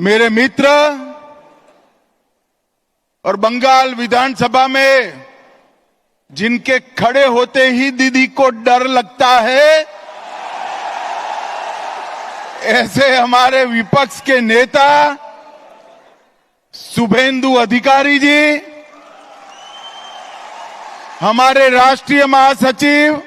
मेरे मित्र और बंगाल विधानसभा में जिनके खड़े होते ही दीदी को डर लगता है ऐसे हमारे विपक्ष के नेता शुभेंदु अधिकारी जी हमारे राष्ट्रीय महासचिव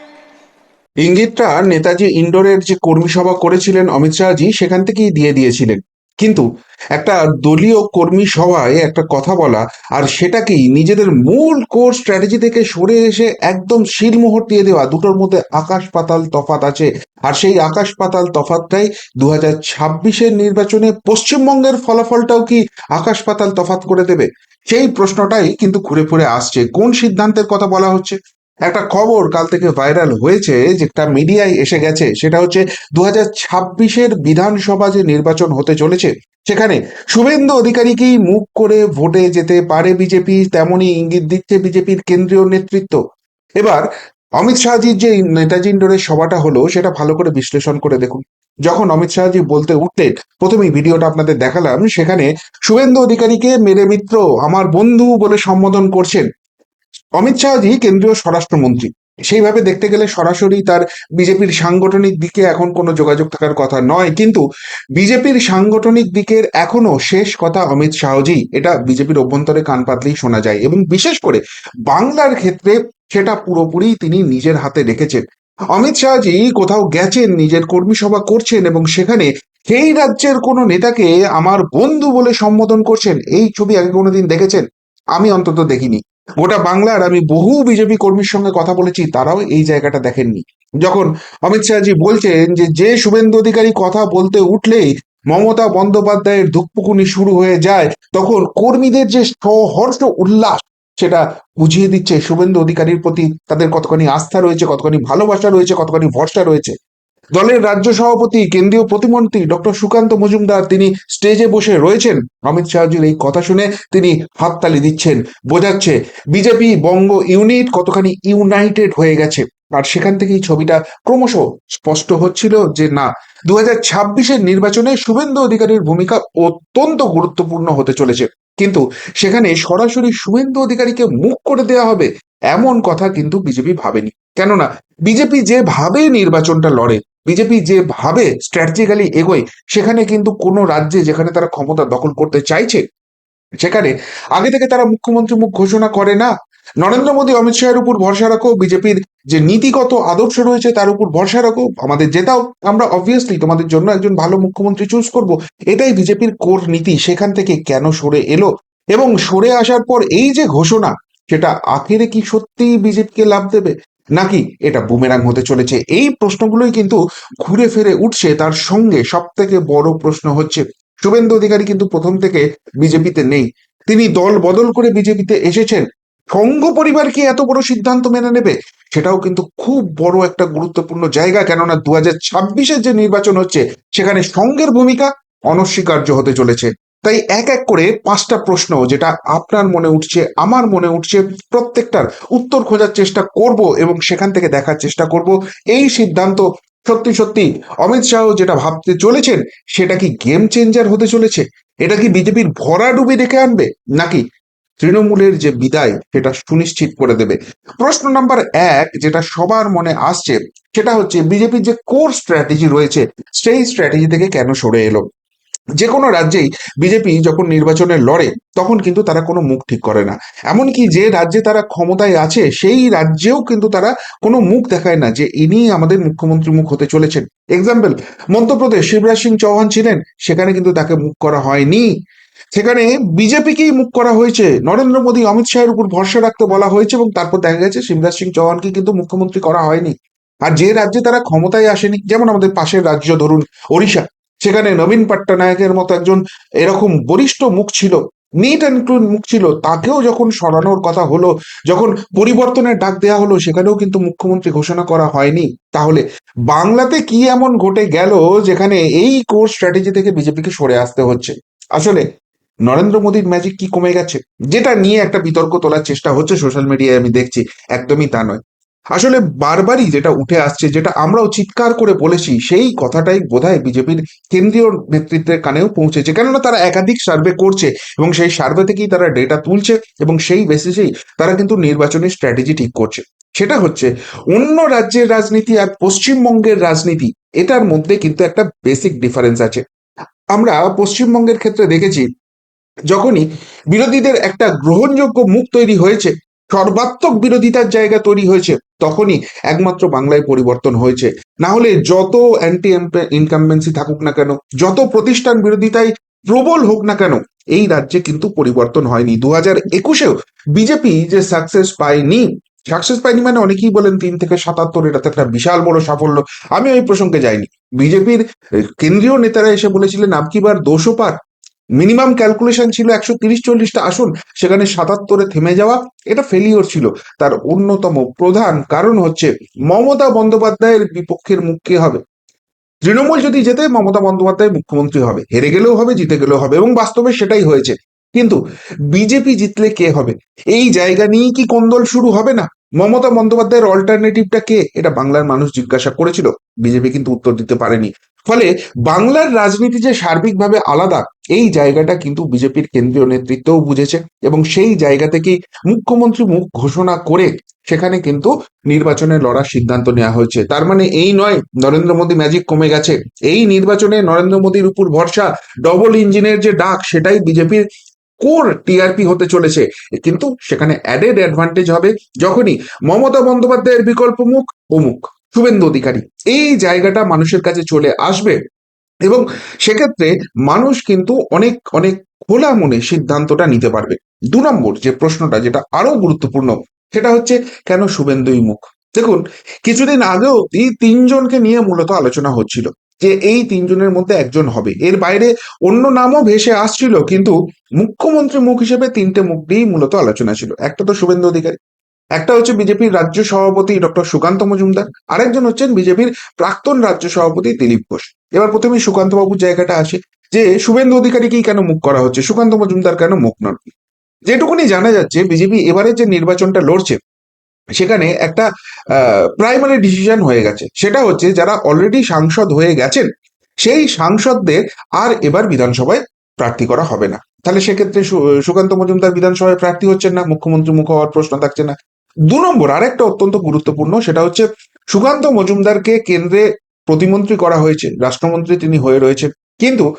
ইঙ্গিতটা নেতাজি ইন্ডোরের যে কর্মী সভা করেছিলেন অমিত শাহজি সেখান থেকেই দিয়ে দিয়েছিলেন কিন্তু একটা দলীয় কর্মী সভায় একটা কথা বলা আর সেটাকেই নিজেদের মূল কোর স্ট্র্যাটেজি থেকে সরে এসে একদম শিলমোহর দিয়ে দেওয়া? দুটোর মধ্যে আকাশ পাতাল তফাত আছে। আর সেই আকাশ পাতাল তফাতটাই দু হাজার ছাব্বিশের নির্বাচনে পশ্চিমবঙ্গের ফলাফলটাও কি আকাশ পাতাল তফাত করে দেবে? সেই প্রশ্নটাই কিন্তু ঘুরে ফিরে আসছে। কোন সিদ্ধান্তের কথা বলা হচ্ছে? একটা খবর কাল থেকে ভাইরাল হয়েছে যেটা মিডিয়ায় এসে গেছে, সেটা হচ্ছে দু হাজার ছাব্বিশের বিধানসভা যে নির্বাচন হতে চলেছে, সেখানে শুভেন্দু অধিকারীকেই মুখ করে ভোটে যেতে পারে বিজেপি, তেমনই ইঙ্গিত দিচ্ছে বিজেপির কেন্দ্রীয় নেতৃত্ব। এবার অমিত শাহজির যে নেতাজি ইন্ডোরের সভাটা হলো, সেটা ভালো করে বিশ্লেষণ করে দেখুন। যখন অমিত শাহজি বলতে উঠলেন, প্রথমেই ভিডিওটা আপনাদের দেখালাম, সেখানে শুভেন্দু অধিকারীকে মেরে মিত্র, আমার বন্ধু বলে সম্বোধন করছেন। অমিত শাহজি কেন্দ্রীয় স্বরাষ্ট্রমন্ত্রী। সেইভাবে দেখতে গেলে সরাসরি তার বিজেপির সাংগঠনিক দিকে এখন কোনো যোগাযোগ থাকার কথা নয়। কিন্তু বিজেপির সাংগঠনিক দিকের এখনও শেষ কথা অমিত শাহজি। এটা বিজেপির অভ্যন্তরে কান পাতলেই শোনা যায়। এবং বিশেষ করে বাংলার ক্ষেত্রে সেটা পুরোপুরি তিনি নিজের হাতে রেখেছেন। অমিত শাহজি কোথাও গেছেন, নিজের কর্মী সভা করছেন এবং সেখানে সেই রাজ্যের কোনো নেতাকে আমার বন্ধু বলে সম্বোধন করছেন, এই ছবি আগে কোনোদিন দেখেছেন? আমি অন্তত দেখিনি। গোটা বাংলার আমি বহু বিজেপি কর্মীর সঙ্গে কথা বলেছি, তারাও এই জায়গাটা দেখেননি। যখন অমিত শাহজি বলছেন যে যে শুভেন্দু অধিকারী কথা বলতে উঠলেই মমতা বন্দ্যোপাধ্যায়ের ধুকপুকুনি শুরু হয়ে যায়, তখন কর্মীদের যে সহর্ষ উল্লাস, সেটা বুঝিয়ে দিচ্ছে শুভেন্দু অধিকারীর প্রতি তাদের কতখানি আস্থা রয়েছে, কতখানি ভালোবাসা রয়েছে, কতখানি ভরসা রয়েছে। দলের রাজ্য সভাপতি, কেন্দ্রীয় প্রতিমন্ত্রী ডক্টর সুকান্ত মজুমদার তিনি স্টেজে বসে রয়েছেন। অমিত শাহজির এই কথা শুনে তিনি হাততালি দিচ্ছেন। বোঝাচ্ছে বিজেপি বঙ্গ ইউনিট কতখানি ইউনাইটেড হয়ে গেছে। আর সেখান থেকেই ছবিটা ক্রমশ স্পষ্ট হচ্ছিল যে না দু হাজার নির্বাচনে শুভেন্দু অধিকারীর ভূমিকা অত্যন্ত গুরুত্বপূর্ণ হতে চলেছে। কিন্তু সেখানে সরাসরি শুভেন্দু অধিকারীকে মুখ করে দেওয়া হবে এমন কথা কিন্তু বিজেপি ভাবেনি। কেননা বিজেপি যেভাবে নির্বাচনটা লড়ে বিজেপি যেভাবে স্ট্র্যাটেজিক্যালি এগোয়, সেখানে কিন্তু কোনো রাজ্যে যেখানে তারা ক্ষমতা দখল করতে চাইছে, সেখানে আগে থেকে তারা মুখ্যমন্ত্রী মুখ ঘোষণা করে না। নরেন্দ্র মোদী, অমিত শাহের উপর ভরসা রাখো, বিজেপির যে নীতিগত আদর্শ রয়েছে তার উপর ভরসা রাখো, আমাদের জেতাও। আমরা অবভিয়াসলি তোমাদের জন্য একজন ভালো মুখ্যমন্ত্রী চুজ করব। এটাই বিজেপির কোর নীতি, সেখান থেকে কেন সরে এলো? এবং সরে আসার পর এই যে ঘোষণা, সেটা আখেরে কি সত্যি বিজেপিকে লাভ দেবে? নাকি এটা বুমেরাং হতে চলেছে? এই প্রশ্নগুলোই কিন্তু ঘুরে ফিরে উঠছে তার সঙ্গে। সব থেকে বড় প্রশ্ন হচ্ছে, শুভেন্দু অধিকারী কিন্তু প্রথম থেকে বিজেপিতে নেই। তিনি দল বদল করে বিজেপিতে এসেছেন। সংঘ পরিবার কি এত বড় সিদ্ধান্ত মেনে নেবে? সেটাও কিন্তু খুব বড় একটা গুরুত্বপূর্ণ জায়গা, কেননা দু হাজার যে নির্বাচন হচ্ছে, সেখানে সঙ্গের ভূমিকা অনস্বীকার্য হতে চলেছে। তাই এক এক করে পাঁচটা প্রশ্ন যেটা আপনার মনে উঠছে, আমার মনে উঠছে, প্রত্যেকটার উত্তর খোঁজার চেষ্টা করব এবং সেখান থেকে দেখার চেষ্টা করব। এই সিদ্ধান্ত সত্যি সত্যি অমিত শাহ যেটা ভাবতে চলেছেন, সেটা কি গেম চেঞ্জার হতে চলেছে? এটা কি বিজেপির ভরাডুবি ডেকে আনবে? নাকি তৃণমূলের যে বিদায়, সেটা সুনিশ্চিত করে দেবে? প্রশ্ন নাম্বার এক যেটা সবার মনে আসছে, সেটা হচ্ছে বিজেপির যে কোর স্ট্র্যাটেজি রয়েছে, সেই স্ট্র্যাটেজি থেকে কেন সরে এলো? যে কোনো রাজ্যেই বিজেপি যখন নির্বাচনে লড়ে, তখন কিন্তু তারা কোনো মুখ ঠিক করে না। এমনকি যে রাজ্যে তারা ক্ষমতায় আছে, সেই রাজ্যেও কিন্তু তারা কোনো মুখ দেখায় না যে ইনি আমাদের মুখ্যমন্ত্রী মুখ হতে চলেছেন। এক্সাম্পল মধ্যপ্রদেশ, শিবরাজ সিং চৌহান ছিলেন, সেখানে কিন্তু তাকে মুখ করা হয়নি। সেখানে বিজেপিকেই মুখ করা হয়েছে। নরেন্দ্র মোদী, অমিত শাহের উপর ভরসা রাখতে বলা হয়েছে এবং তারপর দেখা গেছে শিবরাজ সিং চৌহানকে কিন্তু মুখ্যমন্ত্রী করা হয়নি। আর যে রাজ্যে তারা ক্ষমতায় আসেনি, যেমন আমাদের পাশের রাজ্য ধরুন, ওড়িশা সেখানে নবীন পট্টনায়কের মতো একজন এরকম বরিষ্ঠ মুখ ছিল নিট অ্যান্ড ক্লিন মুখ ছিল, তাকেও যখন সরানোর কথা হলো, যখন পরিবর্তনের ডাক দেওয়া হলো, সেখানেও কিন্তু মুখ্যমন্ত্রী ঘোষণা করা হয়নি। তাহলে বাংলাতে কি এমন ঘটে গেল যেখানে এই কোর স্ট্র্যাটেজি থেকে বিজেপিকে সরে আসতে হচ্ছে? আসলে নরেন্দ্র মোদীর ম্যাজিক কি কমে গেছে? যেটা নিয়ে একটা বিতর্ক তোলার চেষ্টা হচ্ছে সোশ্যাল মিডিয়ায় আমি দেখছি। একদমই তা নয়। আসলে বারবারই যেটা উঠে আসছে, যেটা আমরাও চিৎকার করে বলেছি, সেই কথাটাই বোধহয় বিজেপির কেন্দ্রীয় নেতৃত্বের কানেও পৌঁছেছে। কেননা তারা একাধিক সার্ভে করছে এবং সেই সার্ভে থেকেই তারা ডেটা তুলছে এবং সেই বেসিসেই তারা কিন্তু নির্বাচনী স্ট্র্যাটেজি ঠিক করছে। সেটা হচ্ছে, অন্য রাজ্যের রাজনীতি আর পশ্চিমবঙ্গের রাজনীতি, এটার মধ্যে কিন্তু একটা বেসিক ডিফারেন্স আছে। আমরা পশ্চিমবঙ্গের ক্ষেত্রে দেখেছি, যখনই বিরোধীদের একটা গ্রহণযোগ্য মুখ তৈরি হয়েছে সর্বাত্মক বিরোধিতার জায়গা তৈরি হয়েছে, তখনই একমাত্র বাংলায় পরিবর্তন হয়েছে। না হলে যত অ্যান্টি ইনকামবেন্সি থাকুক না কেন, যত প্রতিষ্ঠান বিরোধিতায় প্রবল হোক না কেন, এই রাজ্যে কিন্তু পরিবর্তন হয়নি। দু হাজার একুশেও বিজেপি যে সাকসেস পায়নি সাকসেস পায়নি মানে অনেকেই বলেন তিন থেকে সাতাত্তর এটা একটা বিশাল বড় সাফল্য, আমি ওই প্রসঙ্গে যাইনি। বিজেপির কেন্দ্রীয় নেতারা এসে বলেছিলেন আপকিবার দোষও পার? মিনিমাম ক্যালকুলেশন ছিল একশো তিরিশ, চল্লিশটা আসন, সেখানে সাতাত্তরে থেমে যাওয়া, এটা ফেলিওর ছিল। তার অন্যতম প্রধান কারণ হচ্ছে মমতা বন্দ্যোপাধ্যায়ের বিপক্ষের মুখ হবে? তৃণমূল যদি যেতে মমতা বন্দ্যোপাধ্যায় মুখ্যমন্ত্রী হবে। হেরে গেলেও হবে, জিতে গেলেও হবে, এবং বাস্তবে সেটাই হয়েছে। কিন্তু বিজেপি জিতলে কে হবে? এই জায়গা নিয়েই কি কোন্দল শুরু হবে না? মমতা বন্দ্যোপাধ্যায়ের অল্টারনেটিভটা কে? এটা বাংলার মানুষ জিজ্ঞাসা করেছিল। বিজেপি কিন্তু উত্তর দিতে পারেনি। ফলে বাংলার রাজনীতি যে সার্বিকভাবে আলাদা এই জায়গাটা কিন্তু বিজেপির কেন্দ্রীয় নেতৃত্বও বুঝেছে এবং সেই জায়গা থেকেই মুখ্যমন্ত্রী মুখ ঘোষণা করে সেখানে কিন্তু নির্বাচনে লড়ার সিদ্ধান্ত নেওয়া হয়েছে। তার মানে এই নয়, নরেন্দ্র মোদী ম্যাজিক কমে গেছে। এই নির্বাচনে নরেন্দ্র মোদীর উপর ভরসা ডবল ইঞ্জিনের যে ডাক, সেটাই বিজেপির কোর টিআরপি হতে চলেছে। কিন্তু সেখানে অ্যাডেড অ্যাডভান্টেজ হবে যখনই মমতা বন্দ্যোপাধ্যায়ের বিকল্প মুখ অমুক শুভেন্দু অধিকারী, এই জায়গাটা মানুষের কাছে চলে আসবে? এবং সেক্ষেত্রে মানুষ কিন্তু অনেক অনেক খোলা মনে সিদ্ধান্তটা নিতে পারবে। দু নম্বর যে প্রশ্নটা যেটা আরও গুরুত্বপূর্ণ, সেটা হচ্ছে কেন শুভেন্দুই মুখ? দেখুন, কিছুদিন আগেও এই তিনজনকে নিয়ে মূলত আলোচনা হচ্ছিল যে এই তিনজনের মধ্যে একজন হবে। এর বাইরে অন্য নামও ভেসে আসছিল, কিন্তু মুখ্যমন্ত্রী মুখ হিসেবে তিনটে মুখ দিয়েই মূলত আলোচনা ছিল। একটা তো শুভেন্দু অধিকারী একটা হচ্ছে বিজেপির রাজ্য সভাপতি ডক্টর সুকান্ত মজুমদার, আরেকজন হচ্ছেন বিজেপির প্রাক্তন রাজ্য সভাপতি দিলীপ ঘোষ। এবার প্রথমে সুকান্ত বাবুর জায়গাটা আসে, যে শুভেন্দু অধিকারীকেই কেন মুখ করা হচ্ছে, সুকান্ত মজুমদার কেন মুখ নন? যেটুকুনি জানা যাচ্ছে, বিজেপি এবারে যে নির্বাচনটা লড়ছে, সেখানে একটা প্রাইমারি ডিসিশন হয়ে গেছে। সেটা হচ্ছে, যারা অলরেডি সাংসদ হয়ে গেছেন, সেই সাংসদদের আর এবার বিধানসভায় প্রার্থী করা হবে না। তাহলে সেক্ষেত্রে সুকান্ত মজুমদার বিধানসভায় প্রার্থী হচ্ছেন না, মুখ্যমন্ত্রী মুখ হওয়ার প্রশ্ন থাকছে না। দু নম্বর, আরেকটা অত্যন্ত গুরুত্বপূর্ণ, সেটা হচ্ছে সুকান্ত মজুমদারকে কেন্দ্রে প্রতিমন্ত্রী করা হয়েছে, রাষ্ট্রমন্ত্রী তিনি হয়ে রয়েছেন। কিন্তু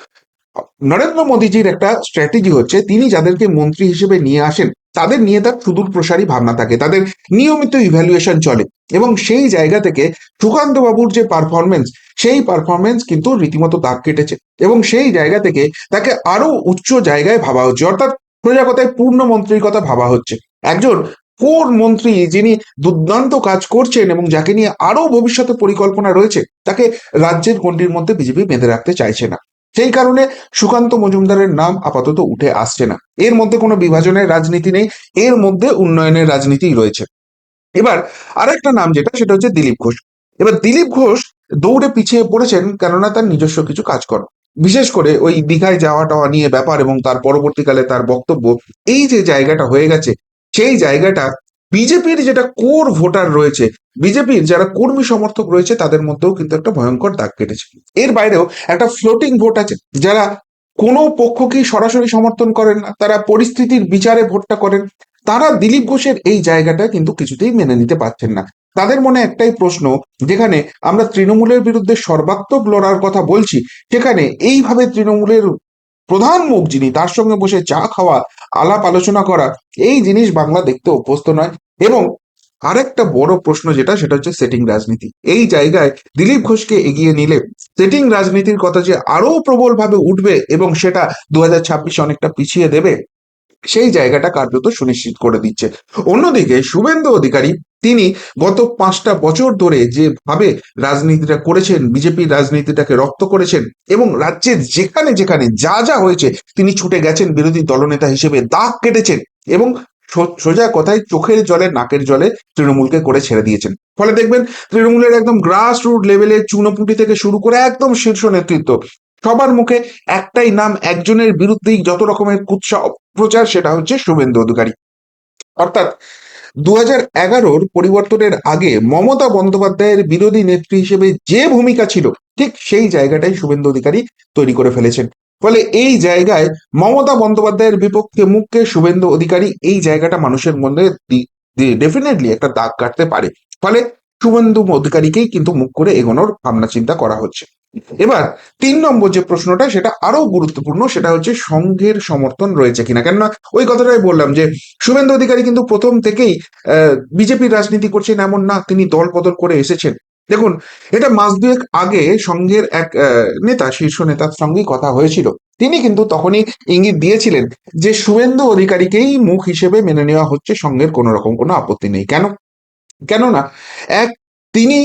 নরেন্দ্র মোদীজির একটা স্ট্র্যাটেজি হচ্ছে, তিনি যাদেরকে মন্ত্রী হিসেবে নিয়ে আসেন, তাদের নিয়ে তার সুদূর প্রসারী ভাবনা থাকে, তাদের নিয়মিত ইভ্যালুয়েশন চলে। এবং সেই জায়গা থেকে সুকান্ত বাবুর যে পারফরমেন্স সেই পারফরমেন্স কিন্তু রীতিমতো দাগ কেটেছে। এবং সেই জায়গা থেকে তাকে আরও উচ্চ জায়গায় ভাবা হচ্ছে, অর্থাৎ সোজা কথায় পূর্ণ মন্ত্রীর কথা ভাবা হচ্ছে। একজন কোর মন্ত্রী যিনি দুর্দান্ত কাজ করছেন এবং যাকে নিয়ে আরও ভবিষ্যতে পরিকল্পনা রয়েছে, তাকে রাজ্যের গণ্ডির মধ্যে বিজেপি বেঁধে রাখতে চাইছে না। সেই কারণে সুকান্ত মজুমদারের নাম আপাতত উঠে আসছে না। এর মধ্যে কোনো বিভাজনের রাজনীতি নেই, এর মধ্যে উন্নয়নের রাজনীতিই রয়েছে। এবার আরেকটা নাম যেটা, সেটা হচ্ছে দিলীপ ঘোষ। এবার দিলীপ ঘোষ দৌড়ে পিছিয়ে পড়েছেন কেননা তার নিজস্ব কিছু কাজ করে বিশেষ করে ওই দীঘায় যাওয়া টাওয়া নিয়ে ব্যাপার এবং তার পরবর্তীকালে তার বক্তব্য, এই যে জায়গাটা হয়ে গেছে সেই জায়গাটা বিজেপির যেটা কোর ভোটার রয়েছে, বিজেপির যারা কর্মী সমর্থক রয়েছে তাদের মধ্যেও কিন্তু একটা ভয়ঙ্কর দাগ কেটেছে। এর বাইরেও একটা ফ্লোটিং ভোট আছে, যারা কোনো পক্ষকেই সরাসরি সমর্থন করেন না, তারা পরিস্থিতির বিচারে ভোটটা করেন, তারা দিলীপ ঘোষের এই জায়গাটা কিন্তু কিছুতেই মেনে নিতে পারছেন না। তাদের মনে একটাই প্রশ্ন, যেখানে আমরা তৃণমূলের বিরুদ্ধে সর্বাত্মক লড়ার কথা বলছি, সেখানে এইভাবে তৃণমূলের প্রধান মুখ যিনি, তার সঙ্গে বসে চা খাওয়া, আলাপ আলোচনা করা, এই জিনিস বাংলা দেখতে অভ্যস্ত নয়। এবং আরেকটা বড় প্রশ্ন যেটা, সেটা হচ্ছে সেটিং রাজনীতি। এই জায়গায় দিলীপ ঘোষকে এগিয়ে নিলে সেটিং রাজনীতির কথা যে আরও প্রবলভাবে উঠবে এবং সেটা দু হাজার ছাব্বিশে অনেকটা পিছিয়ে দেবে সেই জায়গাটা কার্যত সুনিশ্চিত করে দিচ্ছে। অন্যদিকে শুভেন্দু অধিকারী, তিনি গত পাঁচটা বছর ধরে যেভাবে রাজনীতিটা করেছেন বিজেপির রাজনীতিটাকে রক্ত করেছেন এবং রাজ্যের যেখানে যেখানে যা যা হয়েছে, তিনি ছুটে গেছেন বিরোধী দলনেতা হিসেবে দাগ কেটেছেন এবং সোজা কথায় চোখের জলে, নাকের জলে তৃণমূলকে করে ছেড়ে দিয়েছেন। ফলে দেখবেন, তৃণমূলের একদম গ্রাস রুট লেভেলে চুনোপুটি থেকে শুরু করে একদম শীর্ষ নেতৃত্ব, সবার মুখে একটাই নাম, একজনের বিরুদ্ধেই যত রকমের কুৎসা প্রচার সেটা হচ্ছে শুভেন্দু অধিকারী। অর্থাৎ দু হাজার এগারোর পরিবর্তনের আগে মমতা বন্দ্যোপাধ্যায়ের বিরোধী নেত্রী হিসেবে যে ভূমিকা ছিল, ঠিক সেই জায়গাটাই শুভেন্দু অধিকারী তৈরি করে ফেলেছেন। ফলে এই জায়গায় মমতা বন্দ্যোপাধ্যায়ের বিপক্ষে মুখকে শুভেন্দু অধিকারী এই জায়গাটা মানুষের মধ্যে ডেফিনেটলি একটা দাগ কাটতে পারে। ফলে শুভেন্দু অধিকারীকেই কিন্তু মুখ করে এগোনোর ভাবনা চিন্তা করা হচ্ছে। এবার তিন নম্বর যে প্রশ্নটা, সেটা আরও গুরুত্বপূর্ণ, সেটা হচ্ছে সংঘের সমর্থন রয়েছে কিনা। কেননা ওই কথাটাই বললাম যে, শুভেন্দু অধিকারী কিন্তু প্রথম থেকেই বিজেপির রাজনীতি করছেন এমন না, তিনি দল বদল করে এসেছেন। দেখুন, এটা মাস দুয়েক আগে সংঘের এক নেতা, শীর্ষ নেতার সঙ্গেই কথা হয়েছিল। তিনি কিন্তু তখনই ইঙ্গিত দিয়েছিলেন যে, শুভেন্দু অধিকারীকেই মুখ হিসেবে মেনে নেওয়া হচ্ছে, সংঘের কোনো রকম কোনো আপত্তি নেই। কেন? কেননা, এক, তিনি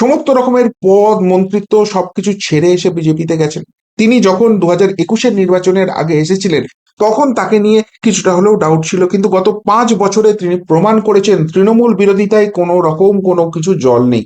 সমস্ত রকমের পদ, মন্ত্রিত্ব সবকিছু ছেড়ে এসে বিজেপিতে গেছেন। তিনি যখন দু হাজার একুশের নির্বাচনের আগে এসেছিলেন, তখন তাকে নিয়ে কিছুটা হলেও ডাউট ছিল। কিন্তু গত পাঁচ বছরে তিনি প্রমাণ করেছেন, তৃণমূল বিরোধিতায় কোনো রকম কোনো কিছু জল নেই।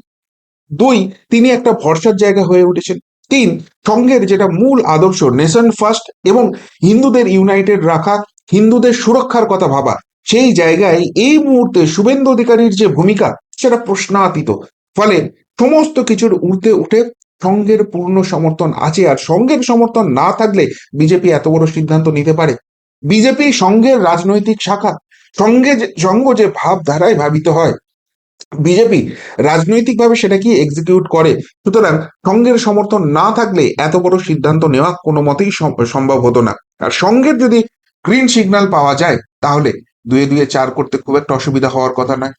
দুই, তিনি একটা ভরসার জায়গা হয়ে উঠেছেন। তিন সঙ্গের যেটা মূল আদর্শ নেশন ফার্স্ট এবং হিন্দুদের ইউনাইটেড রাখা, হিন্দুদের সুরক্ষার কথা ভাবা, সেই জায়গায় এই মুহূর্তে শুভেন্দু অধিকারীর যে ভূমিকা, সেটা প্রশ্নাতীত। ফলে সমস্ত কিছুর উঠতে উঠে সঙ্গের পূর্ণ সমর্থন আছে আর সঙ্গের সমর্থন না থাকলে বিজেপি এত বড় সিদ্ধান্ত নিতে পারে? বিজেপি সঙ্গের রাজনৈতিক শাখা, সঙ্গে সঙ্গ যে ভাবধারায় ভাবিত হয়, বিজেপি রাজনৈতিকভাবে সেটা কি এক্সিকিউট করে? সুতরাং সঙ্গের সমর্থন না থাকলে এত বড় সিদ্ধান্ত নেওয়া কোনো মতেই সম্ভব হতো না। আর সঙ্গের যদি গ্রিন সিগন্যাল পাওয়া যায়, তাহলে দুয়ে দুয়ে চার করতে খুব একটা অসুবিধা হওয়ার কথা নয়।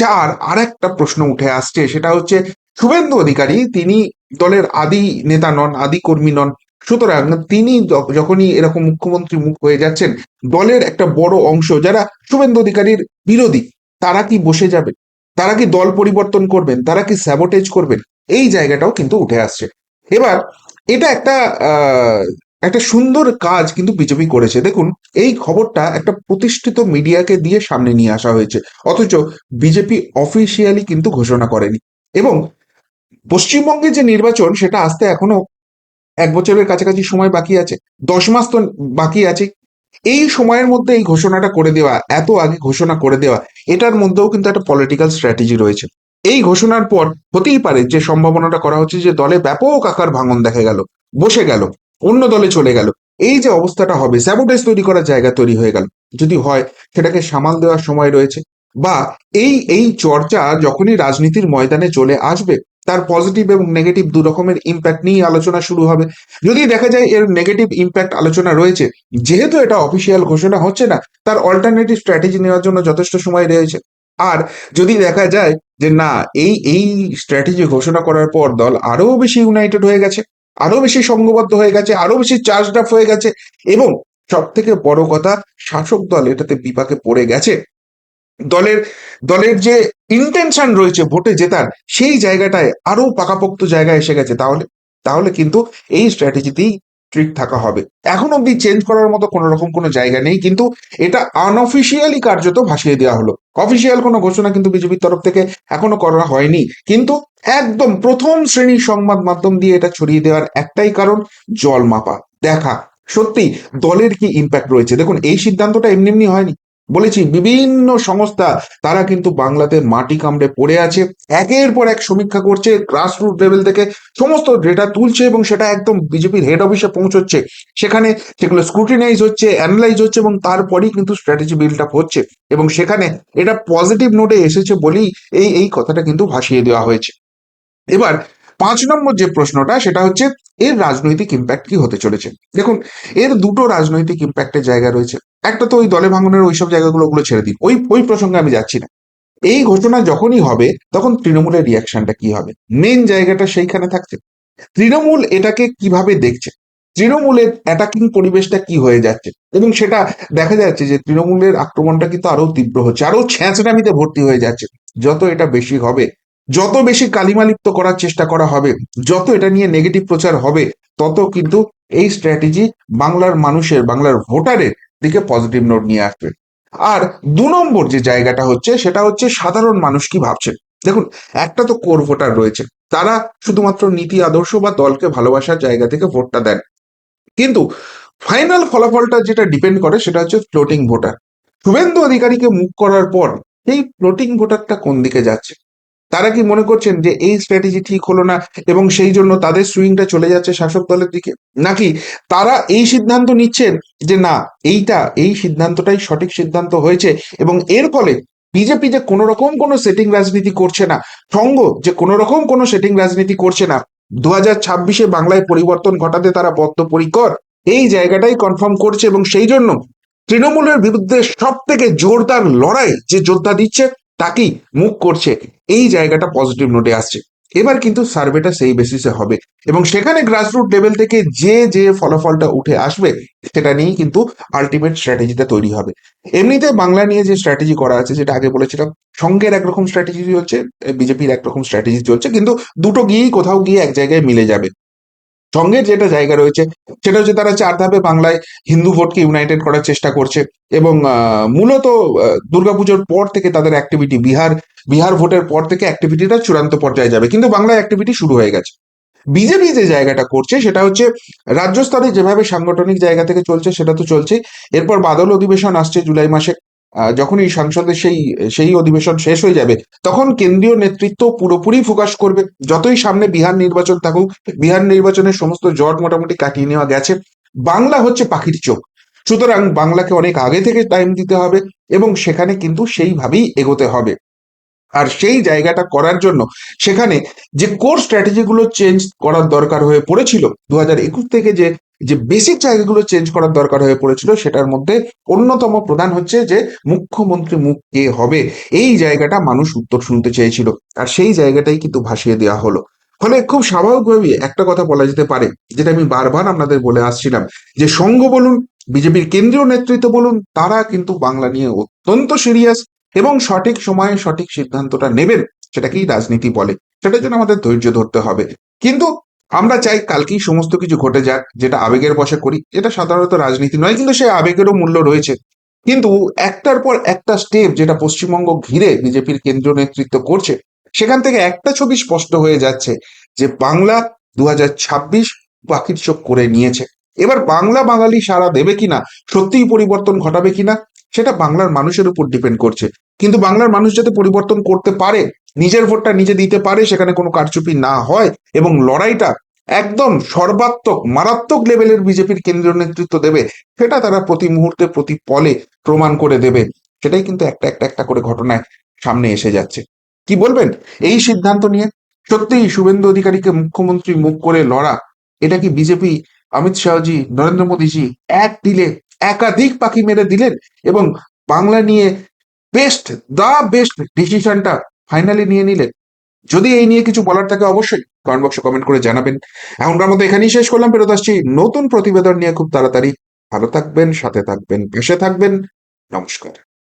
চার আর একটা প্রশ্ন উঠে আসছে, সেটা হচ্ছে শুভেন্দু অধিকারী, তিনি দলের আদি নেতা নন, আদি কর্মী নন, সুতরাং তিনি যখনই এরকম মুখ্যমন্ত্রী মুখ হয়ে যাচ্ছেন, দলের একটা বড় অংশ যারা শুভেন্দু অধিকারীর বিরোধী, তারা কি বসে যাবে? তারা কি দল পরিবর্তন করবেন? তারা কি স্যাবোটেজ করবেন? এই জায়গাটাও কিন্তু উঠে আসছে। এবার, এটা একটা একটা সুন্দর কাজ কিন্তু বিজেপি করেছে। দেখুন, এই খবরটা একটা প্রতিষ্ঠিত মিডিয়াকে দিয়ে সামনে নিয়ে আসা হয়েছে। অথচ বিজেপি অফিসিয়ালি কিন্তু ঘোষণা করেনি। এবং পশ্চিমবঙ্গে যে নির্বাচন, সেটা আসতে এখনও এক বছরের কাছাকাছি সময় বাকি আছে। দশ মাস তো বাকি আছে। এই সময়ের মধ্যে এই ঘোষণাটা করে দেওয়া, এত আগে ঘোষণা করে দেওয়া, এটার মধ্যেও কিন্তু একটা পলিটিক্যাল স্ট্র্যাটেজি রয়েছে। এই ঘোষণার পর হতেই পারে যে সম্ভাবনাটা করা হচ্ছে যে দলে ব্যাপক আকার ভাঙন দেখা গেল, বসে গেল। অন্য দলে চলে গেল। এই যে অবস্থাটা হবে স্যাবোটেজ তৈরি করার জায়গা তৈরি হয়ে গেল। যদি হয়, সেটাকে সামাল দেওয়ার সময় রয়েছে বা এই এই চর্চা যখনই রাজনীতির ময়দানে চলে আসবে, তার পজিটিভ এবং নেগেটিভ দু রকমের ইম্প্যাক্ট নিয়ে আলোচনা শুরু হবে। যদি দেখা যায় এর নেগেটিভ ইম্প্যাক্ট আলোচনা রয়েছে, যেহেতু এটা অফিসিয়াল ঘোষণা হচ্ছে না, তার অল্টারনেটিভ স্ট্র্যাটেজি নেওয়ার জন্য যথেষ্ট সময় রয়েছে। আর যদি দেখা যায় যে না, এই এই স্ট্র্যাটেজি ঘোষণা করার পর দল আরও বেশি ইউনাইটেড হয়ে গেছে আরও বেশি সংঘবদ্ধ হয়ে গেছে, আরও বেশি চার্জ ডাফ হয়ে গেছে এবং সব থেকে বড় কথা শাসক দল এটাতে বিপাকে পড়ে গেছে। দলের দলের যে ইন্টেনশন রয়েছে ভোটে জেতার, সেই জায়গাটায় আরও পাকাপোক্ত জায়গায় এসে গেছে। তাহলে তাহলে কিন্তু এই স্ট্র্যাটেজিতেই স্ট্রিক্ট থাকা হবে। এখন অব্দি চেঞ্জ করার মতো কোনো রকম কোনো জায়গা নেই, কিন্তু এটা আনঅফিসিয়ালি কার্যত ভাসিয়ে দেওয়া হলো। অফিসিয়াল কোনো ঘোষণা কিন্তু বিজেপির তরফ থেকে এখনও করা হয়নি। কিন্তু একদম প্রথম শ্রেণির সংবাদ মাধ্যম দিয়ে এটা ছড়িয়ে দেওয়ার একটাই কারণ, জল মাপা। দেখা সত্যি দলের কি ইম্প্যাক্ট রয়েছে? দেখুন, এই সিদ্ধান্তটা এমনি এমনি হয়নি। বলেছি, বিভিন্ন সংস্থা, তারা কিন্তু বাংলাতে মাটি কামড়ে পড়ে আছে। একের পর এক সমীক্ষা করছে গ্রাসরুট লেভেল থেকে সমস্ত ডেটা তুলছে এবং সেটা একদম বিজেপির হেড অফিসে পৌঁছচ্ছে। সেখানে সেগুলো স্ক্রুটিনাইজ হচ্ছে অ্যানালাইজ হচ্ছে এবং তারপরেই কিন্তু স্ট্র্যাটেজি বিল্ড আপ হচ্ছে। এবং সেখানে এটা পজিটিভ নোটে এসেছে বলেই এই এই কথাটা কিন্তু ভাসিয়ে দেওয়া হয়েছে। এবার পাঁচ নম্বর যে প্রশ্নটা, সেটা হচ্ছে এর রাজনৈতিক ইম্প্যাক্ট কি হতে চলেছে? দেখুন, এর দুটো রাজনৈতিক ইম্প্যাক্টের জায়গা রয়েছে। একটা তো ওই দলে ভাঙনের ওইসব জায়গাগুলো ওগুলো ছেড়ে দিন। ওই ওই প্রসঙ্গে আমি যাচ্ছি না। এই ঘটনা যখনই হবে, তখন তৃণমূলের রিয়াকশনটা কি হবে? মেন জায়গাটা সেইখানে থাকছে। তৃণমূল এটাকে কীভাবে দেখছে? তৃণমূলের অ্যাটাকিং পরিবেশটা কি হয়ে যাচ্ছে? এবং সেটা দেখা যাচ্ছে যে তৃণমূলের আক্রমণটা কিন্তু আরও তীব্র হচ্ছে আরও ছ্যাঁচড়ামিতে ভর্তি হয়ে যাচ্ছে। যত এটা বেশি হবে যত বেশি কালিমালিপ্ত করার চেষ্টা করা হবে, যত এটা নিয়ে নেগেটিভ প্রচার হবে, তত কিন্তু এই স্ট্র্যাটেজি বাংলার মানুষের, বাংলার ভোটারের দিকে পজিটিভ নোট নিয়ে আসবে। আর দু নম্বর যে জায়গাটা হচ্ছে, সেটা হচ্ছে সাধারণ মানুষ কি ভাবছেন দেখুন, একটা তো কোর ভোটার রয়েছে, তারা শুধুমাত্র নীতি আদর্শ বা দলকে ভালোবাসার জায়গা থেকে ভোটটা দেন। কিন্তু ফাইনাল ফলাফলটা যেটা ডিপেন্ড করে, সেটা হচ্ছে ফ্লোটিং ভোটার শুভেন্দু অধিকারীকে মুখ করার পর এই ফ্লোটিং ভোটারটা কোন দিকে যাচ্ছে? তারা কি মনে করছেন যে এই স্ট্র্যাটেজি ঠিক হলো না এবং সেই জন্য তাদের সুইংটা চলে যাচ্ছে শাসক দলের দিকে? নাকি তারা এই সিদ্ধান্ত নিচ্ছেন যে না, এইটা, এই সিদ্ধান্তটাই সঠিক সিদ্ধান্ত হয়েছে এবং এর ফলে বিজেপি যে কোনো রকম কোনো সেটিং রাজনীতি করছে না, সঙ্গ যে কোনো রকম কোনো সেটিং রাজনীতি করছে না দু হাজার ছাব্বিশে বাংলায় পরিবর্তন ঘটাতে তারা বদ্ধপরিকর, এই জায়গাটাই কনফার্ম করছে এবং সেই জন্য তৃণমূলের বিরুদ্ধে সব থেকে জোরদার লড়াই যে যোদ্ধা দিচ্ছে, তাকেই মুখ করছে এই জায়গাটা পজিটিভ নোটে আসছে। এবার কিন্তু সার্ভেটা সেই বেসিসে হবে এবং সেখানে গ্রাসরুট লেভেল থেকে যে যে ফলাফলটা উঠে আসবে, সেটা নিয়েই কিন্তু আলটিমেট স্ট্র্যাটেজিটা তৈরি হবে। এমনিতে বাংলা নিয়ে যে স্ট্র্যাটেজি করা আছে, যেটা আগে বলেছিলাম, সঙ্গের একরকম স্ট্র্যাটেজি চলছে বিজেপির একরকম স্ট্র্যাটেজি চলছে কিন্তু দুটো গিয়েই কোথাও গিয়ে এক জায়গায় মিলে যাবে। সঙ্গের যেটা জায়গা রয়েছে, সেটা হচ্ছে তারা চার ধাপে বাংলায় হিন্দু ভোটকে ইউনাইটেড করার চেষ্টা করছে এবং মূলত দুর্গাপুজোর পর থেকে তাদের অ্যাক্টিভিটি বিহার বিহার ভোটের পর থেকে অ্যাক্টিভিটিটা চূড়ান্ত পর্যায়ে যাবে। কিন্তু বাংলায় অ্যাক্টিভিটি শুরু হয়ে গেছে। বিজেপি যে জায়গাটা করছে, সেটা হচ্ছে রাজ্য স্তরে যেভাবে সাংগঠনিক জায়গা থেকে চলছে, সেটা তো চলছে এরপর বাদল অধিবেশন আসছে জুলাই মাসে। যখন এই সংসদের সেই সেই অধিবেশন শেষ হয়ে যাবে, তখন কেন্দ্রীয় নেতৃত্ব পুরোপুরি ফোকাস করবে। যতই সামনে বিহার নির্বাচন থাকুক, বিহার নির্বাচনের সমস্ত জট মোটামুটি কাটিয়ে নেওয়া গেছে। বাংলা হচ্ছে পাখির চোখ। সুতরাং বাংলাকে অনেক আগে থেকে টাইম দিতে হবে এবং সেখানে কিন্তু সেইভাবেই এগোতে হবে। আর সেই জায়গাটা করার জন্য সেখানে যে কোর স্ট্র্যাটেজিগুলো চেঞ্জ করার দরকার হয়ে পড়েছিল, দু হাজার একুশ থেকে যে যে বেসিক জায়গাগুলো চেঞ্জ করার দরকার হয়ে পড়েছিল সেটার মধ্যে অন্যতম প্রধান হচ্ছে যে মুখ্যমন্ত্রী মুখ কে হবে? এই জায়গাটা মানুষ উত্তর শুনতে চেয়েছিল আর সেই জায়গাটাই কিন্তু ভাসিয়ে দেওয়া হলো। ফলে খুব স্বাভাবিকভাবেই একটা কথা বলা যেতে পারে, যেটা আমি বারবার আপনাদের বলে আসছিলাম, যে সঙ্গ বলুন, বিজেপির কেন্দ্রীয় নেতৃত্ব বলুন, তারা কিন্তু বাংলা নিয়ে অত্যন্ত সিরিয়াস এবং সঠিক সময়ে সঠিক সিদ্ধান্তটা নেবেন, সেটাকেই রাজনীতি বলে। সেটার জন্য আমাদের ধৈর্য ধরতে হবে। কিন্তু আমরা চাই কালকেই সমস্ত কিছু ঘটে যাক, যেটা আবেগের বশে করি। এটা সাধারণত রাজনীতি নয়, কিন্তু সেই আবেগেরও মূল্য রয়েছে। কিন্তু একটার পর একটা স্টেপ যেটা পশ্চিমবঙ্গ ঘিরে বিজেপির কেন্দ্রীয় নেতৃত্ব করছে, সেখান থেকে একটা ছবি স্পষ্ট হয়ে যাচ্ছে যে বাংলা দু হাজার ছাব্বিশ পাখির চোখ করে নিয়েছে। এবার বাংলা বাঙালি সারা দেবে কিনা, সত্যিই পরিবর্তন ঘটাবে কিনা, সেটা বাংলার মানুষের উপর ডিপেন্ড করছে। কিন্তু বাংলার মানুষ যাতে পরিবর্তন করতে পারে নিজের ভোটটা নিজে দিতে পারে, সেখানে কোনো কারচুপি না হয় এবং লড়াইটা একদম সর্বাত্মক, মারাত্মক লেভেলের বিজেপির কেন্দ্রীয় নেতৃত্ব দেবে, সেটা তারা প্রতি মুহূর্তে প্রতি পলে প্রমাণ করে দেবে। সেটাই কিন্তু একটা একটা একটা করে ঘটনায় সামনে এসে যাচ্ছে। কি বলবেন? এই সিদ্ধান্ত নিয়ে সত্যিই শুভেন্দু অধিকারীকে মুখ্যমন্ত্রী মুখ করে লড়া, এটা কি বিজেপি, অমিত শাহজি, নরেন্দ্র মোদীজি এক দিলে একাধিক পাখি মেরে দিলেন এবং বাংলা নিয়ে বেস্ট দা বেস্ট ডিসিশনটা ফাইনালি নিয়ে নিলেন যদি এই নিয়ে কিছু বলার থাকে অবশ্যই কমেন্ট বক্সে কমেন্ট করে জানাবেন। এখনকার মতো এখানেই শেষ করলাম, ফেরত আসছি নতুন প্রতিবেদন নিয়ে। খুব তাড়াতাড়ি ভালো থাকবেন, সাথে থাকবেন ভেসে থাকবেন। নমস্কার।